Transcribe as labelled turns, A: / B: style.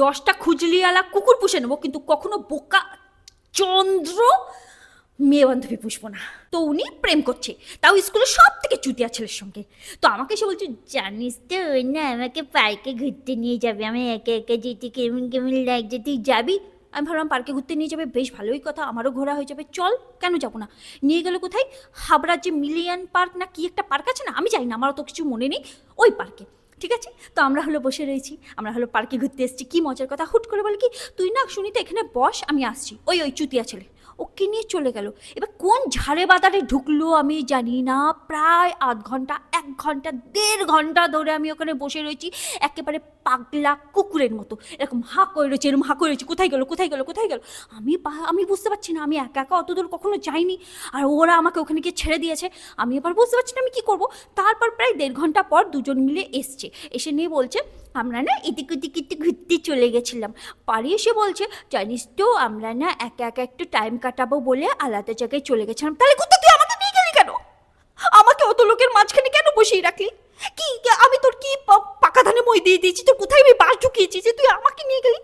A: দশটা খুজলিওয়ালা কুকুর পুষে নেব, কিন্তু কখনো বোকা চন্দ্র মেয়ে বান্ধবী পুষবো না। তো উনি প্রেম করছে। তাও স্কুলে সব থেকে চুতিয়া ছেলের সঙ্গে। তো আমাকে সে বলছে, জানিস তো ওই না, আমাকে পার্কে ঘুরতে নিয়ে যাবে। আমি একে একে যেতে কেমন কেমন লাগছে, তুই যাবি? আমি ভাবলাম পার্কে ঘুরতে নিয়ে যাবে? বেশ ভালোই কথা, আমারও ঘোরা হয়ে যাবে। চল, কেন যাব না? নিয়ে গেলে কোথায়? হাবড়ার যে মিলিয়ন পার্ক না কি একটা পার্ক আছে না? আমি জানি না, আমারও তো কিছু মনে নেই। ওই পার্কে। ঠিক আছে? তো আমরা হলো বসে রয়েছি, আমরা হলো পার্কে ঘুরতে এসেছি। কি মজার কথা, হুট করে বলে কি, তুই না শুনি তো এখানে বস, আমি আসছি। ওই ওই চুতিয়া ছেলে, ওকে নিয়ে চলে গেল। এবার কোন ঝাড়ে বাদারে ঢুকলো আমি জানি না, প্রায় আধ ঘণ্টা এক ঘণ্টা, দেড় ঘণ্টা ধরে আমি ওখানে বসে রয়েছি। একেবারে পাগলা কুকুরের মতো। এরকম হাঁ করে রয়েছে, এরকম হাঁ করে রয়েছে, কোথায় গেলো, কোথায় গেল, কোথায় গেলো? আমি আমি বুঝতে পারছি না, আমি একা একা অত দূর কখনো যাইনি। আর ওরা আমাকে ওখানে গিয়ে ছেড়ে দিয়েছে। আমি এবার বুঝতে পারছি না আমি কী করব। তারপর প্রায় দেড় ঘণ্টা পর দুজন মিলে এসছে। এসে নিয়ে বলছে, আমরা না এদিক ওদিক একটু ঘুরতে চলে গেছিলাম। পারি এসে বলছে, জানিস তো, আমরা না একা একা একটু টাইম কাটাবো বলে আলাদা জায়গায় চলে গেছিলাম। তাহলে কোথায় তুই আমাকে নিয়ে গেলি কেন? আমাকে অত লোকের মাঝখানে কেন বসিয়ে রাখলি? কি, আমি তোর কি পাকা ধানে মই দিয়ে দিয়েছি? তোর কোথায় আমি বাস ঢুকিয়েছি যে তুই আমাকে নিয়ে গেলি?